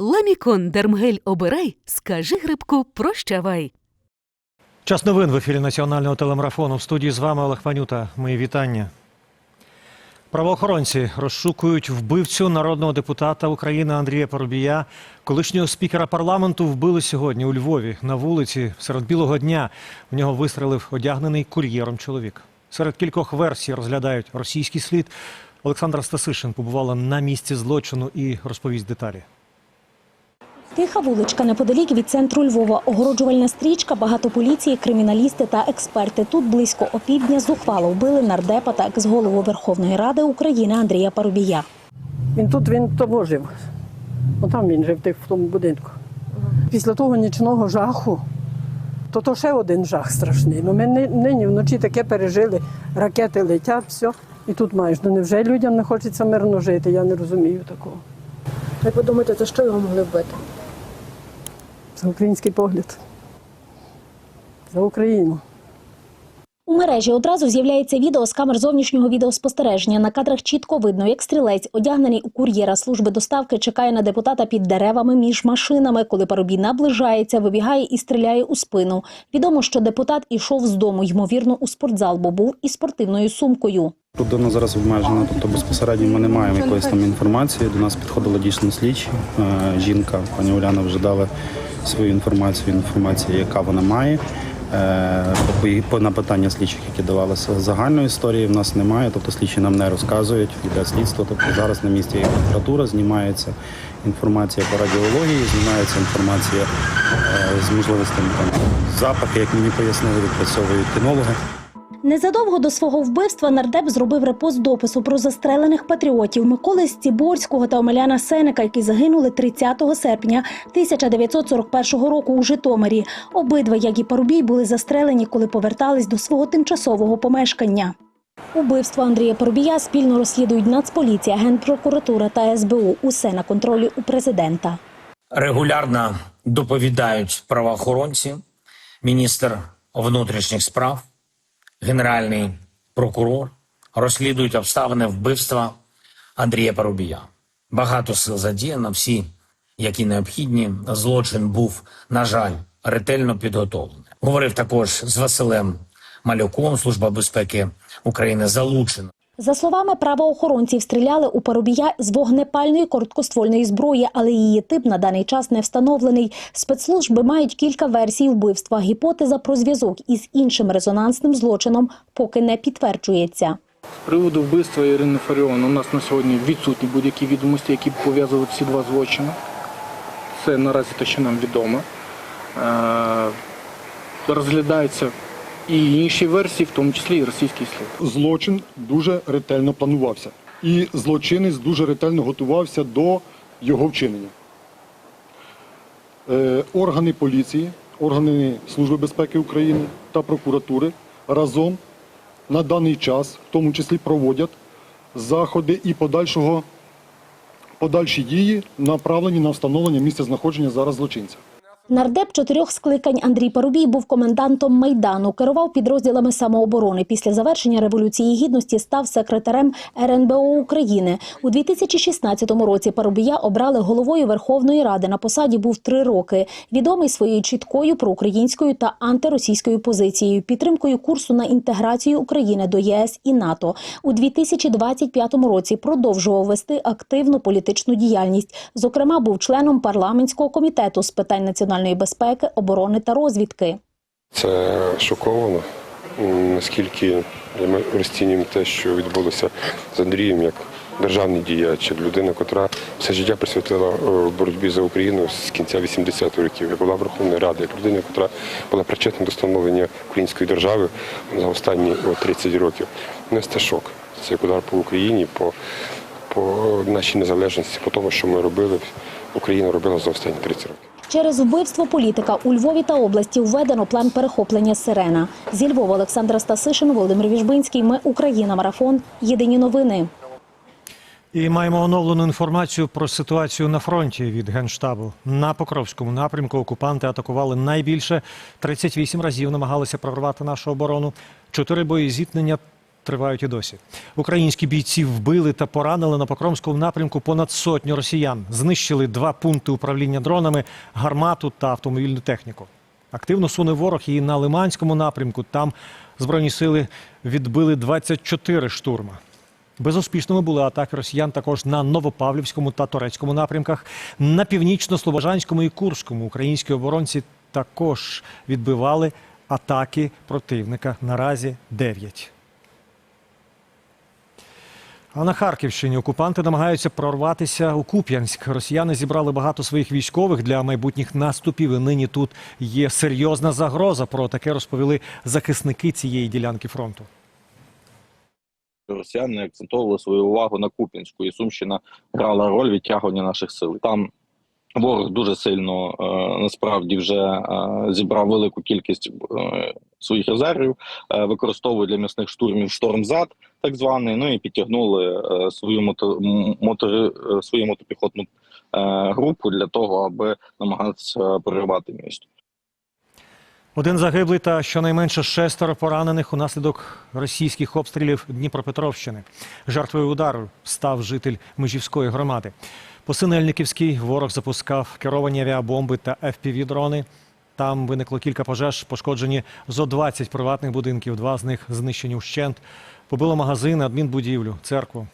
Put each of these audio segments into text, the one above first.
Ламікон Дермгель обирай, скажи грибку прощавай. Час новин в ефірі національного телемарафону. В студії з вами Олег Панюта. Мої вітання. Правоохоронці розшукують вбивцю народного депутата України Андрія Парубія. Колишнього спікера парламенту вбили сьогодні у Львові на вулиці серед білого дня. В нього вистрелив одягнений кур'єром чоловік. Серед кількох версій розглядають російський слід. Олександра Стасишин побувала на місці злочину і розповість деталі. Тиха вуличка неподалік від центру Львова. Огороджувальна стрічка, багато поліції, криміналісти та експерти. Тут близько опівдня зухвало вбили нардепа та екс-голову Верховної Ради України Андрія Парубія. Він тут він того жив. Отам він жив в тому будинку. Після того нічного жаху, то то ще один жах страшний. Ну, ми нині вночі таке пережили, ракети летять, все. І тут маєш. Ну невже людям не хочеться мирно жити? Я не розумію такого. Ви думаєте, за що його могли вбити? За український погляд. За Україну. У мережі одразу з'являється відео з камер зовнішнього відеоспостереження. На кадрах чітко видно, як стрілець, одягнений у кур'єра служби доставки, чекає на депутата під деревами між машинами. Коли Парубій наближається, вибігає і стріляє у спину. Відомо, що депутат ішов з дому, ймовірно, у спортзал, бо був із спортивною сумкою. Тут Людина зараз обмежена, тобто безпосередньо ми не маємо якоїсь там інформації. До нас підходили дійсно слідчі. Е, Жінка, пані Уляна, вже дала свою інформацію, інформацію, яка вона має. Е, На питання слідчих, які давалися загальної історії, в нас немає. Тобто слідчі нам не розказують, йде слідство. Тобто зараз на місці є прокуратура, знімається інформація по радіології, знімається інформація е, з можливостями там запахи, як мені пояснили, відпрацьовують кінологи. Незадовго до свого вбивства нардеп зробив репост допису про застрелених патріотів Миколи Стіборського та Омеляна Сенека, які загинули 30 серпня 1941 року у Житомирі. Обидва, як і Парубій, були застрелені, коли повертались до свого тимчасового помешкання. Убивство Андрія Парубія спільно розслідують Нацполіція, Генпрокуратура та СБУ. Усе на контролі у президента. регулярно доповідають правоохоронці, міністр внутрішніх справ, генеральний прокурор, розслідують обставини вбивства Андрія Парубія. Багато сил задіяно, всі, які необхідні. Злочин був, на жаль, ретельно підготовлений. Говорив також з Василем Малюком, Служба безпеки України залучена. За словами правоохоронців, стріляли у Парубія з вогнепальної короткоствольної зброї, але її тип на даний час не встановлений. Спецслужби мають кілька версій вбивства. Гіпотеза про зв'язок із іншим резонансним злочином поки не підтверджується. З приводу вбивства Ірини Фаріон у нас на сьогодні відсутні будь-які відомості, які пов'язують ці два злочини. Це наразі те, що нам відомо. Е, Розглядаються і інші версії, в тому числі і російський слід. злочин дуже ретельно планувався. І злочинець дуже ретельно готувався до його вчинення. Е, органи поліції, органи Служби безпеки України та прокуратури разом на даний час, в тому числі, проводять заходи і подальшого, подальші дії, направлені на встановлення місця знаходження зараз злочинця. Нардеп чотирьох скликань Андрій Парубій був комендантом майдану, керував підрозділами самооборони. Після завершення революції гідності став секретарем РНБО України. У 2016 році Парубія обрали головою Верховної Ради. На посаді був три роки. Відомий своєю чіткою проукраїнською та антиросійською позицією, підтримкою курсу на інтеграцію України до ЄС і НАТО. У 2025 році продовжував вести активну політичну діяльність. Зокрема, був членом парламентського комітету з питань національної безпеки, оборони та розвідки. Це шоковано, наскільки ми розцінюємо те, що відбулося з Андрієм як державний діяч, як людина, котра все життя присвятила е, боротьбі за Україну з кінця 80-х років, як була Верховної Ради, як людина, котра була причетна до становлення української держави за останні 30 років. Це шок. Це як удар по Україні, по, по нашій незалежності, по тому, що ми робили, Україна робила за останні 30 років. Через вбивство політика у Львові та області введено план перехоплення Сирена. Зі Львова Олександра Стасишин, Володимир Віжбинський. Ми Україна. Марафон. Єдині новини. І маємо оновлену інформацію про ситуацію на фронті від Генштабу. На Покровському напрямку окупанти атакували найбільше 38 разів намагалися прорвати нашу оборону. Чотири бої зіткнення тривають і досі. Українські бійці вбили та поранили на Покромському напрямку понад сотню росіян. Знищили два пункти управління дронами, гармату та автомобільну техніку. Активно суне ворог і на Лиманському напрямку. Там збройні сили відбили 24 штурма. Безуспішними були атаки росіян також на Новопавлівському та Торецькому напрямках. На північно-слобожанському і Курському українські оборонці також відбивали атаки противника. Наразі 9. А на Харківщині окупанти намагаються прорватися у Куп'янськ. Росіяни зібрали багато своїх військових для майбутніх наступів. І нині тут є серйозна загроза. Про таке розповіли захисники цієї ділянки фронту. росіяни акцентовували свою увагу на Куп'янську, і Сумщина грала роль відтягування наших сил. Там ворог дуже сильно е, насправді вже е, зібрав велику кількість е, своїх резервів, е, використовує для м'ясних штурмів штормзад, так званий. Ну і підтягнули е, свою мото, м- мотори, е, свою мотопіхотну групу для того, аби намагатися проривати місто. Один загиблий та щонайменше шестеро поранених унаслідок російських обстрілів Дніпропетровщини. Жертвою удару став житель Межівської громади. По Синельниківській ворог запускав керовані авіабомби та FPV-дрони. Там виникло кілька пожеж, пошкоджені зо 20 приватних будинків, два з них знищені вщент. Побило магазин, адмінбудівлю, церкву.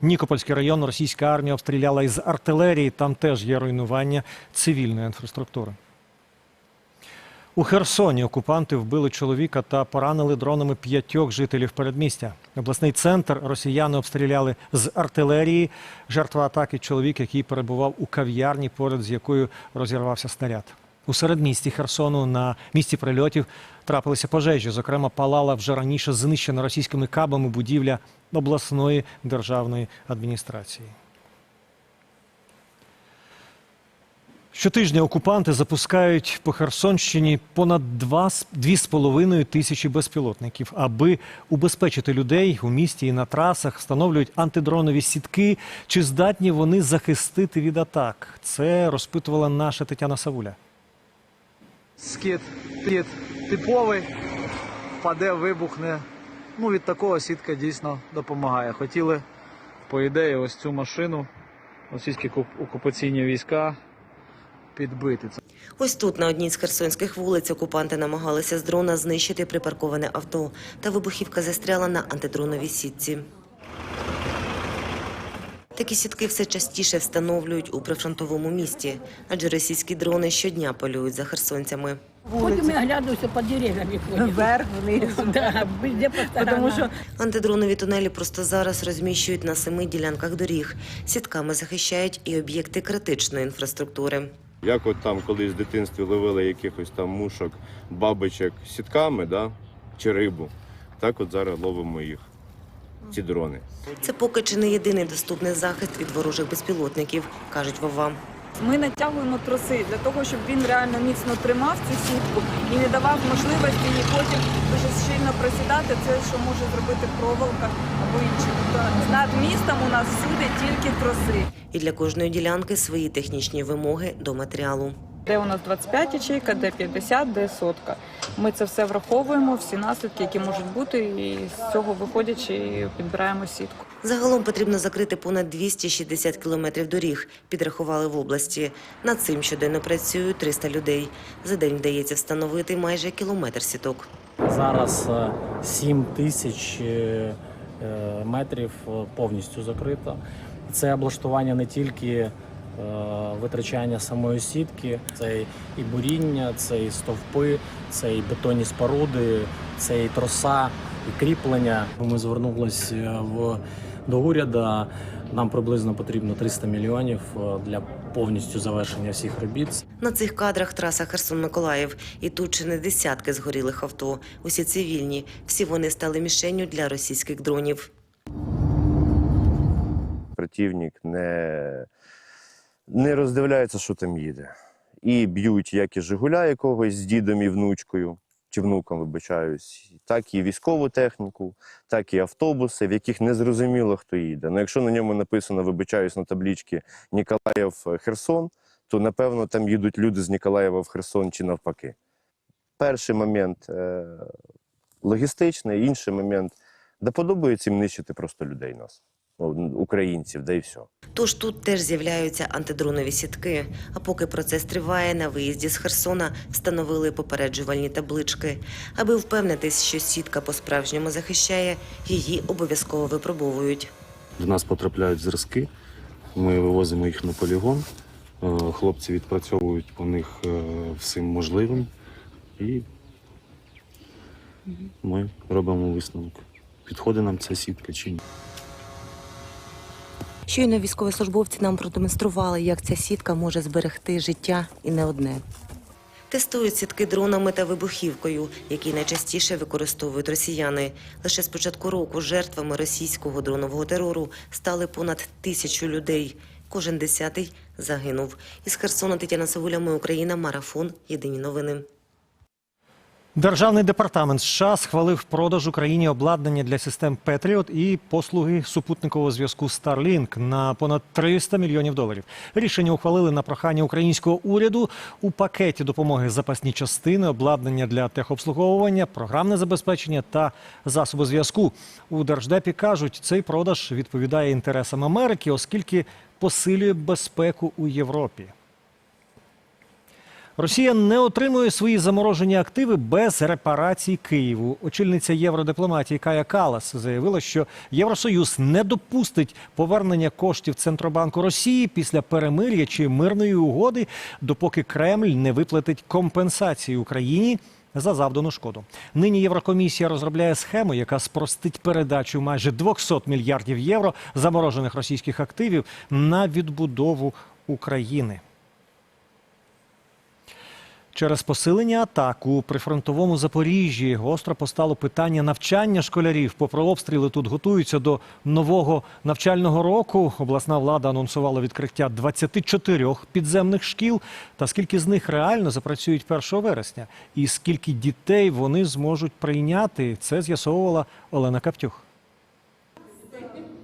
Нікопольський район російська армія обстріляла із артилерії. Там теж є руйнування цивільної інфраструктури. У Херсоні окупанти вбили чоловіка та поранили дронами п'ятьох жителів передмістя. Обласний центр росіяни обстріляли з артилерії. Жертва атаки чоловік, який перебував у кав'ярні, поряд з якою розірвався снаряд. У середмісті Херсону на місці прильотів трапилися пожежі. Зокрема, палала вже раніше знищена російськими кабами будівля обласної державної адміністрації. Щотижня окупанти запускають по Херсонщині понад 2,5 тисячі безпілотників. Аби убезпечити людей у місті і на трасах, встановлюють антидронові сітки. Чи здатні вони захистити від атак? Це розпитувала наша Тетяна Савуля. Скид під типовий, впаде, вибухне. Ну, від такого сітка дійсно допомагає. Хотіли, по ідеї, ось цю машину, російські окуп- окупаційні війська підбити. Ось тут, на одній з херсонських вулиць, окупанти намагалися з дрона знищити припарковане авто, та вибухівка застряла на антидроновій сітці. Такі сітки все частіше встановлюють у прифронтовому місті, адже російські дрони щодня полюють за херсонцями. Ходимо і оглядуюся під дерев'ями. Вверх, вниз. Да, везде що... Антидронові тунелі просто зараз розміщують на семи ділянках доріг. Сітками захищають і об'єкти критичної інфраструктури. Як от там колись в дитинстві ловили якихось там мушок, бабочок сітками, да? чи рибу, так от зараз ловимо їх, ці дрони. Це поки чи не єдиний доступний захист від ворожих безпілотників, кажуть Вова. Ми натягуємо троси для того, щоб він реально міцно тримав цю сітку і не давав можливості її потім дуже сильно просідати. Це що може зробити проволока або інше. Тобто над містом у нас всюди тільки троси. І для кожної ділянки свої технічні вимоги до матеріалу. Де у нас 25 ячейка, де 50, де сотка. Ми це все враховуємо, всі наслідки, які можуть бути, і з цього виходячи підбираємо сітку. Загалом потрібно закрити понад 260 кілометрів доріг, підрахували в області. Над цим щоденно працюють 300 людей. За день вдається встановити майже кілометр сіток. Зараз е, 7 тисяч е, е, метрів е, повністю закрито. Це облаштування не тільки е, витрачання самої сітки, це і буріння, це і стовпи, це і бетонні споруди, це і троса, і кріплення. Ми звернулися в до уряду. Нам приблизно потрібно 300 мільйонів е, для повністю завершення всіх робіт. На цих кадрах траса Херсон-Миколаїв. І тут чи не десятки згорілих авто. Усі цивільні. Всі вони стали мішенню для російських дронів. Противник не, не роздивляється, що там їде. І б'ють як і Жигуля якогось з дідом і внучкою, чи внуком, вибачаюсь, так і військову техніку, так і автобуси, в яких не зрозуміло, хто їде. Ну, якщо на ньому написано, вибачаюсь, на таблічці Ніколаєв е, Херсон, то напевно там їдуть люди з Ніколаєва в Херсон чи навпаки. Перший момент е- логістичний, інший момент Да подобається їм нищити просто людей нас, українців, да і все. Тож тут теж з'являються антидронові сітки. А поки процес триває, на виїзді з Херсона встановили попереджувальні таблички. Аби впевнитись, що сітка по-справжньому захищає, її обов'язково випробовують. До нас потрапляють зразки, ми вивозимо їх на полігон. Е, Хлопці відпрацьовують по них е, всім можливим і ми робимо висновок. Підходить нам ця сітка чи ні. Щойно військовослужбовці нам продемонстрували, як ця сітка може зберегти життя і не одне. Тестують сітки дронами та вибухівкою, які найчастіше використовують росіяни. Лише з початку року жертвами російського дронового терору стали понад тисячу людей. Кожен десятий загинув. Із Херсона Тетяна Савуля, ми Україна, марафон. Єдині новини. Державний департамент США схвалив продаж Україні обладнання для систем Петріот і послуги супутникового зв'язку Starlink на понад 300 мільйонів доларів. Рішення ухвалили на прохання українського уряду у пакеті допомоги запасні частини, обладнання для техобслуговування, програмне забезпечення та засоби зв'язку. У держдепі кажуть, цей продаж відповідає інтересам Америки, оскільки посилює безпеку у Європі. Росія не отримує свої заморожені активи без репарацій Києву. Очільниця євродипломатії Кая Калас заявила, що Євросоюз не допустить повернення коштів Центробанку Росії після перемир'я чи мирної угоди, допоки Кремль не виплатить компенсації Україні. За завдану шкоду нині Єврокомісія розробляє схему, яка спростить передачу майже 200 мільярдів євро заморожених російських активів на відбудову України. Через посилення атак у прифронтовому Запоріжжі гостро постало питання навчання школярів. Попри обстріли тут готуються до нового навчального року. Обласна влада анонсувала відкриття 24 підземних шкіл. Та скільки з них реально запрацюють 1 вересня, і скільки дітей вони зможуть прийняти, це з'ясовувала Олена Каптюх.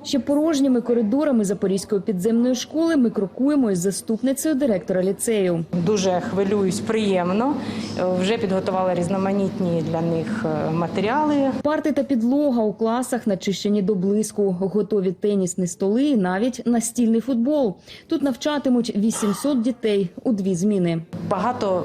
Ще порожніми коридорами Запорізької підземної школи ми крокуємо із заступницею директора ліцею. Дуже хвилююсь, приємно. Вже підготувала різноманітні для них е, матеріали. Парти та підлога у класах начищені до блиску, готові тенісні столи і навіть настільний футбол. Тут навчатимуть 800 дітей у дві зміни. Багато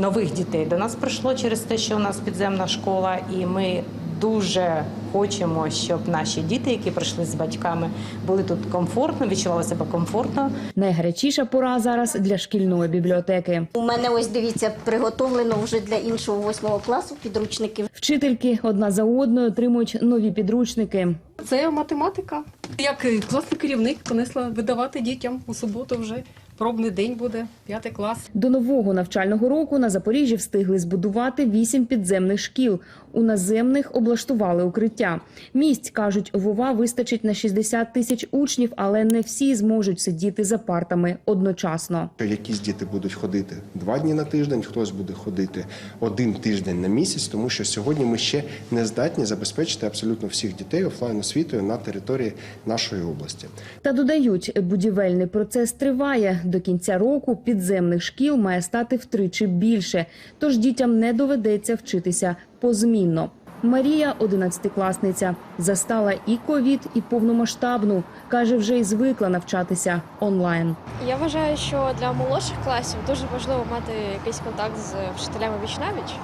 нових дітей до нас прийшло через те, що у нас підземна школа, і ми дуже хочемо, щоб наші діти, які прийшли з батьками, були тут комфортно, відчували себе комфортно. Найгарячіша пора зараз для шкільної бібліотеки. У мене ось дивіться приготовлено вже для іншого восьмого класу підручників. Вчительки одна за одною отримують нові підручники. Це математика. Як класний керівник понесла видавати дітям у суботу вже пробний день буде, п'ятий клас. До нового навчального року на Запоріжжі встигли збудувати вісім підземних шкіл. У наземних облаштували укриття. Місць кажуть, вова вистачить на 60 тисяч учнів, але не всі зможуть сидіти за партами одночасно. Якісь діти будуть ходити два дні на тиждень, хтось буде ходити один тиждень на місяць, тому що сьогодні ми ще не здатні забезпечити абсолютно всіх дітей офлайн освітою на території нашої області. Та додають, будівельний процес триває. До кінця року підземних шкіл має стати втричі більше, тож дітям не доведеться вчитися позмінно. Марія, одинадцятикласниця, застала і ковід, і повномасштабну. каже, вже й звикла навчатися онлайн. Я вважаю, що для молодших класів дуже важливо мати якийсь контакт з вчителями віч-навіч.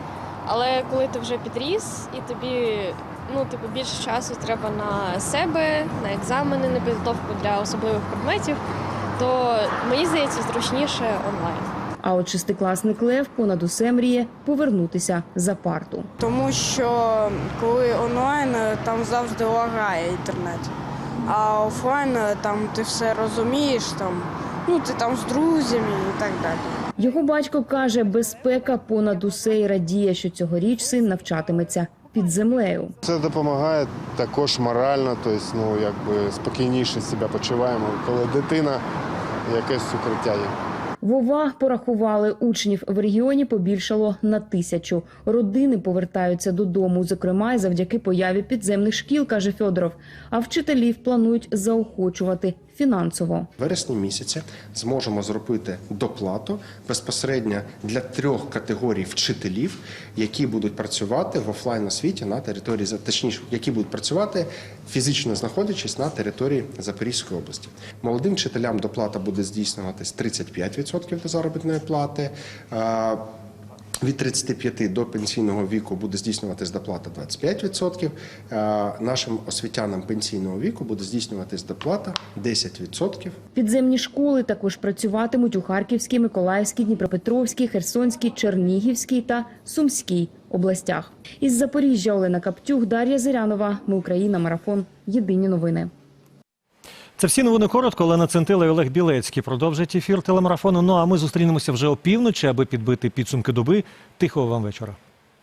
Але коли ти вже підріс і тобі ну, типу, більше часу треба на себе, на екзамени, на підготовку для особливих предметів, то мені здається зручніше онлайн. А от шестикласник Лев понад усе мріє повернутися за парту. Тому що коли онлайн там завжди лагає інтернет, а офлайн там ти все розумієш, там ну ти там з друзями і так далі. Його батько каже, безпека понад усе і радіє, що цьогоріч син навчатиметься під землею. Це допомагає також морально, тобто, ну якби спокійніше себе почуваємо, коли дитина якесь укриття є. Вова порахували учнів в регіоні побільшало на тисячу. Родини повертаються додому, зокрема й завдяки появі підземних шкіл, каже Федоров. А вчителів планують заохочувати фінансово. Вересні місяці зможемо зробити доплату безпосередньо для трьох категорій вчителів, які будуть працювати в офлайн освіті на території точніше, які будуть працювати фізично знаходячись на території Запорізької області. Молодим вчителям доплата буде здійснюватись 35% до заробітної плати. Від 35 до пенсійного віку буде здійснюватись доплата 25%. Е, Нашим освітянам пенсійного віку буде здійснюватись доплата 10%. Підземні школи також працюватимуть у Харківській, Миколаївській, Дніпропетровській, Херсонській, Чернігівській та Сумській областях. Із Запоріжжя Олена Каптюх, Дар'я Зирянова. Ми Україна. Марафон. Єдині новини. Це всі новини коротко. Олена Центила і Олег Білецький продовжать ефір телемарафону. Ну а ми зустрінемося вже опівночі, аби підбити підсумки доби. Тихого вам вечора.